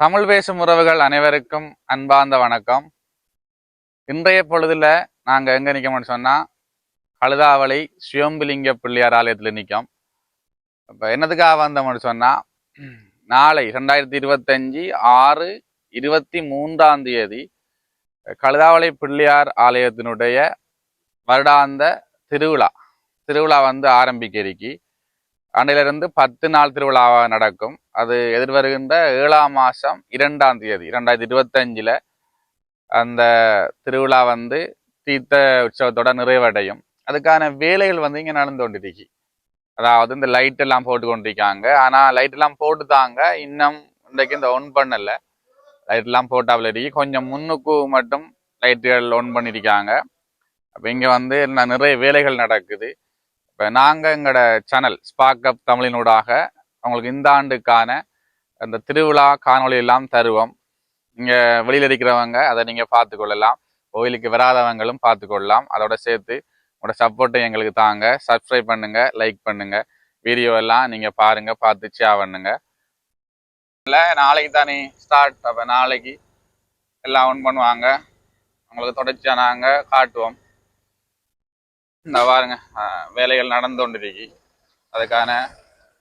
தமிழ் பேசும் உறவுகள் அனைவருக்கும் அன்பார்ந்த வணக்கம். இன்றைய பொழுதுல நாங்க எங்க நிக்கோம்னு சொன்னா கழுதாவளை சுயம்புலிங்க பிள்ளையார் ஆலயத்துல நிக்கோம். இப்ப என்னதுக்காக வந்தோம்னு சொன்னா நாளை ரெண்டாயிரத்தி இருபத்தஞ்சி ஆறு இருபத்தி மூன்றாம் தேதி கழுதாவளை பிள்ளையார் ஆலயத்தினுடைய வருடாந்த திருவிழா திருவிழா வந்து ஆரம்பிக்க இருக்கி. அன்றிலிருந்து பத்து நாள் திருவிழா நடக்கும். அது எதிர்வருகின்ற ஏழாம் மாதம் இரண்டாம் தேதி ரெண்டாயிரத்தி இருபத்தஞ்சில் அந்த திருவிழா வந்து தீர்த்த உற்சவத்தோட நிறைவடையும். அதுக்கான வேலைகள் வந்து இங்கே நடந்து கொண்டிருக்கு. அதாவது இந்த லைட் எல்லாம் போட்டு கொண்டிருக்காங்க. ஆனால் லைட் எல்லாம் போட்டுதாங்க இன்னும் இன்றைக்கு இந்த ஒன் பண்ணலை. லைட் எல்லாம் போட்டாவில் இருக்கு. கொஞ்சம் முன்னுக்கு மட்டும் லைட்டுகள் ஒன் பண்ணியிருக்காங்க அப்போ இங்கே வந்து நிறைய வேலைகள் நடக்குது. இப்போ நாங்கள் எங்களோட சேனல் ஸ்பாக்கப் தமிழினூடாக உங்களுக்கு இந்த ஆண்டுக்கான அந்த திருவிழா காணொளி எல்லாம் தருவோம். இங்கே வெளியில் இருக்கிறவங்க அதை நீங்கள் பார்த்துக்கொள்ளலாம். கோயிலுக்கு வராதவங்களும் பார்த்துக்கொள்ளலாம். அதோட சேர்த்து உங்களோட சப்போர்ட்டை எங்களுக்கு தாங்க. சப்ஸ்கிரைப் பண்ணுங்கள் லைக் பண்ணுங்கள் வீடியோ எல்லாம் நீங்கள் பாருங்கள் பார்த்து ஷேர் பண்ணுங்க இல்லை நாளைக்கு தானே ஸ்டார்ட் அப்போ நாளைக்கு எல்லாம் ஒன் பண்ணுவாங்க. உங்களுக்கு தொடர்ச்சியாக நாங்கள் காட்டுவோம். இந்த பாருங்க. வேலைகள் நடந்து கொண்டிருக்கு அதுக்கான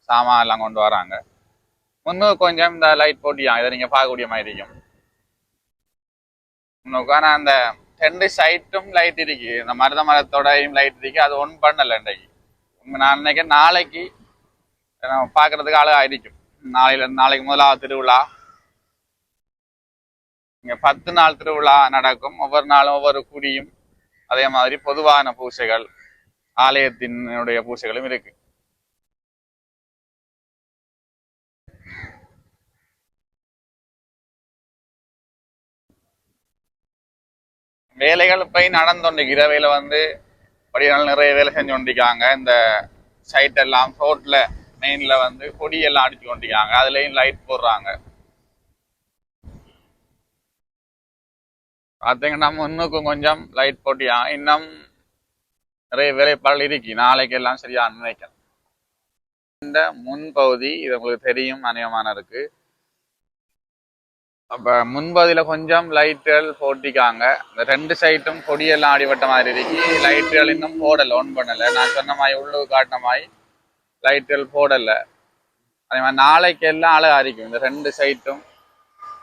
சாமான் எல்லாம் கொண்டு வராங்க. முன்னுக்கு கொஞ்சம் இந்த லைட் போட்டியா இதை நீங்க பார்க்கக்கூடிய மாதிரி இருக்கும். முன்னுக்கான அந்த ரெண்டு சைட்டும் லைட் இருக்கு. இந்த மருத மரத்தோடையும் லைட் இருக்கு. அது ஒன் பண்ணல இன்றைக்கு. நான் நினைக்கிறேன் நாளைக்கு நம்ம பார்க்கறதுக்கு ஆளு ஆயிருக்கும் நாளையில நாளைக்கு முதலாவது திருவிழா. இங்க பத்து நாள் திருவிழா நடக்கும். ஒவ்வொரு நாளும் ஒவ்வொரு குடியும். அதே மாதிரி பொதுவான பூசைகள் ஆலயத்தினுடைய பூசைகளும் இருக்கு. வேலைகள் போய் நடந்தோண்டு இரவையில வந்து படியால் நிறைய வேலை செஞ்சு கொண்டிருக்காங்க. இந்த சைட் எல்லாம் ரோட்ல மெயின்ல வந்து கொடியெல்லாம் அடிச்சு கொண்டிருக்காங்க. அதுலயும் லைட் போடுறாங்க. பார்த்தீங்கன்னா முன்னுக்கும் கொஞ்சம் லைட் போட்டியா? இன்னும் நிறைய வேலைப்பாடுகள் இருக்கு. நாளைக்கு எல்லாம் சரியா நினைக்கிறேன் இந்த முன்பகுதி இது உங்களுக்கு தெரியும் அநேகமான இருக்கு. அப்ப முன்பகுதியில் கொஞ்சம் லைட்டுகள் போட்டிக்காங்க. இந்த ரெண்டு சைட்டும் கொடியெல்லாம் அடிபட்ட மாதிரி இருக்கு. லைட்டுகள் இன்னும் போடலை ஒன் பண்ணல. நான் சொன்ன மாதிரி உள்ளுக்கு காட்டின மாதிரி லைட்டுகள் போடலை. அதே மாதிரி நாளைக்கு எல்லாம் அழகாக இருக்கும். இந்த ரெண்டு சைட்டும்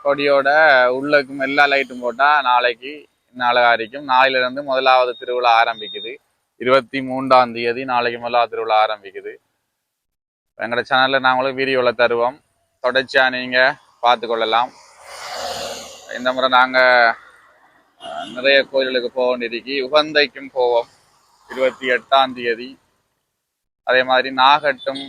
கொடியோட உள்ளுக்கும் எல்லா லைட்டும் போட்டால் நாளைக்கு இன்னும் நாளையிலேருந்து நாளையில இருந்து முதலாவது திருவிழா ஆரம்பிக்குது. இருபத்தி மூன்றாம் தேதி நாளைக்கு முதலாவது திருவிழா ஆரம்பிக்குது. எங்களோட சேனல்ல நாங்களும் வீடியோவில் தருவோம். தொடர்ச்சியா நீங்கள் பார்த்து கொள்ளலாம். இந்த முறை நாங்க நிறைய கோயில்களுக்கு போக வேண்டியிருக்கு. உகந்தைக்கும் போவோம். இருபத்தி எட்டாம் தேதி. அதே மாதிரி நாகட்டும்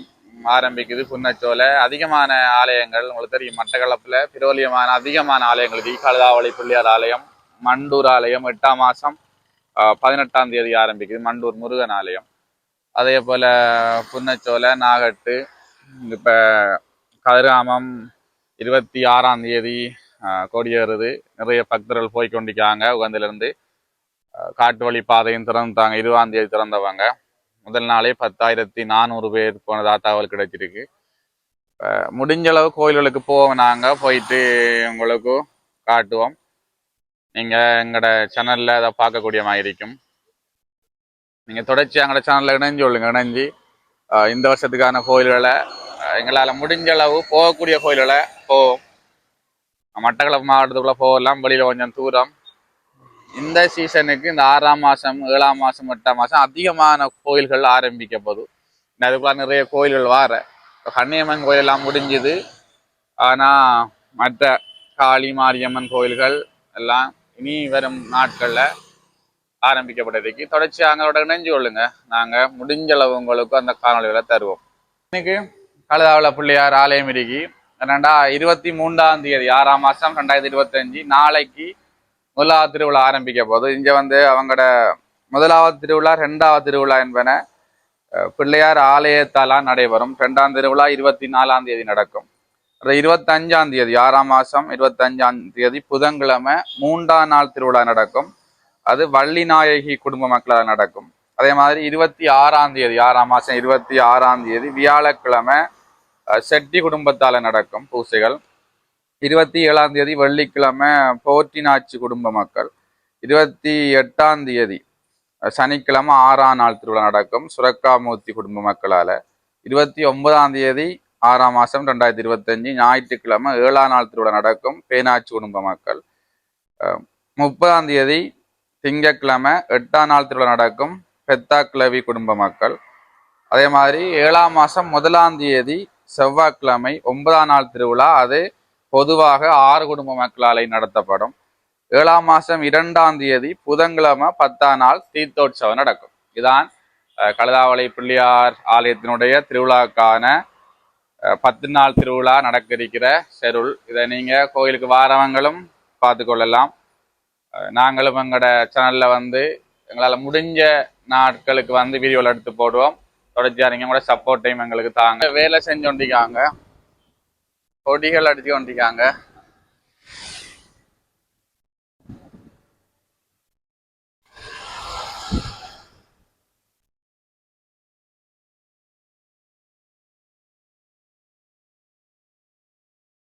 ஆரம்பிக்குது புன்னச்சோலை. அதிகமான ஆலயங்கள் உங்களுக்கு தெரியும் மட்டக்களப்பில் பிரபலியமான அதிகமான ஆலயங்கள் தீகாலதாவளி பிள்ளையார் ஆலயம் மண்டூர் ஆலயம் எட்டாம் மாதம் பதினெட்டாம் தேதி ஆரம்பிக்குது மண்டூர் முருகன் ஆலயம். அதே போல் புன்னச்சோலை நாகட்டு இப்போ கதிராமம் இருபத்தி ஆறாம் தேதி கொடியேறுது. நிறைய பக்தர்கள் போய் கொண்டிருக்காங்க உகந்திலிருந்து காட்டு வழி பாதையும் திறந்துட்டாங்க இருபதாம் தேதி திறந்தவங்க. முதல் நாளே பத்தாயிரத்தி நானூறு பேர் போனதா தகவல் கிடைச்சிருக்கு. முடிஞ்ச அளவு கோயில்களுக்கு போவோம் நாங்க. போயிட்டு உங்களுக்கு காட்டுவோம். நீங்க எங்களோட சேனல்ல அதை பார்க்கக்கூடிய மாதிரி இருக்கும். நீங்க தொடர்ச்சி எங்களோட சேனல்ல இணைஞ்சு சொல்லுங்கள் இணைஞ்சு. இந்த வருஷத்துக்கான கோயில்களை எங்களால் எங்களால முடிஞ்ச அளவு போகக்கூடிய கோயில்களை போவோம். மட்டக்களப்பு மாவட்டத்துக்குள்ள போகலாம் வெளியில கொஞ்சம் தூரம். இந்த சீசனுக்கு இந்த ஆறாம் மாசம் ஏழாம் மாசம் எட்டாம் மாசம் அதிகமான கோயில்கள் ஆரம்பிக்க போதும் அதுக்குள்ள நிறைய கோயில்கள் வார. கண்ணியம்மன் கன்னியம்மன் கோயில் எல்லாம் முடிஞ்சுது. ஆனா மற்ற காளி மாரியம்மன் கோயில்கள் எல்லாம் இனி வரும் நாட்கள்ல ஆரம்பிக்கப்பட்டதுக்கு தொடர்ச்சி அவங்களோட இணைஞ்சு கொள்ளுங்க. நாங்க முடிஞ்ச அளவு உங்களுக்கு அந்த காணொலிகளை தருவோம். இன்னைக்கு கழுதாவில் பிள்ளையார் ஆலயம் இருக்கி ரெண்டா இருபத்தி மூன்றாம் தேதி ஆறாம் மாசம் ரெண்டாயிரத்தி இருபத்தஞ்சு. நாளைக்கு முதலாவது திருவிழா ஆரம்பிக்க போகுது. இங்க வந்து அவங்களோட முதலாவது திருவிழா ரெண்டாவது திருவிழா என்பன பிள்ளையார் ஆலயத்தாலாம் நடைபெறும். ரெண்டாம் திருவிழா இருபத்தி நாலாம் தேதி நடக்கும். அப்புறம் இருபத்தஞ்சாம் தேதி ஆறாம் மாசம் இருபத்தஞ்சாம் தேதி புதன்கிழமை மூன்றாம் நாள் திருவிழா நடக்கும். அது வள்ளிநாயகி குடும்ப மக்களால் நடக்கும். அதே மாதிரி இருபத்தி ஆறாம் தேதி ஆறாம் மாசம் இருபத்தி ஆறாம் தேதி வியாழக்கிழமை அஹ், செட்டி குடும்பத்தால நடக்கும் பூசைகள். இருபத்தி ஏழாம் தேதி வெள்ளிக்கிழமை போற்றினாச்சி குடும்ப மக்கள். இருபத்தி எட்டாம் தேதி சனிக்கிழமை ஆறாம் நாள் திருவிழா நடக்கும். சுரக்காமூர்த்தி குடும்ப மக்களால். இருபத்தி ஒன்பதாம் தேதி ஆறாம் மாதம் ரெண்டாயிரத்தி இருபத்தஞ்சி ஞாயிற்றுக்கிழமை ஏழாம் நாள் திருவிழா நடக்கும். பேனாச்சி குடும்ப மக்கள். முப்பதாம் தேதி திங்கக்கிழமை எட்டாம் நாள் திருவிழா நடக்கும். பெத்தாக்கிழவி குடும்ப மக்கள். அதே மாதிரி ஏழாம் மாதம் முதலாம் தேதி செவ்வாய்க்கிழமை ஒன்பதாம் நாள் திருவிழா. அது பொதுவாக ஆறு குடும்ப மக்களாலே நடத்தப்படும். ஏழாம் மாசம் இரண்டாம் தேதி புதன்கிழமை பத்தாம் நாள் தீர்த்தோற்சவம் நடக்கும். இதான் அஹ், கழுதாவளை பிள்ளையார் ஆலயத்தினுடைய திருவிழாக்கான அஹ், பத்து நாள் திருவிழா நடக்க இருக்கிற செருள். இதை நீங்க கோயிலுக்கு வாரவங்களும் பார்த்து கொள்ளலாம். அஹ், நாங்களும் எங்களோட சேனல்ல வந்து எங்களால் முடிஞ்ச நாட்களுக்கு வந்து வீடியோவில் எடுத்து போடுவோம். தொடர்ச்சியாக நீங்கள் கூட சப்போர்ட் டைம் எங்களுக்கு தாங்க. வேலை செஞ்சோண்டிக்காங்க கொடிகள் அடிச்சு கொண்டிருக்காங்க.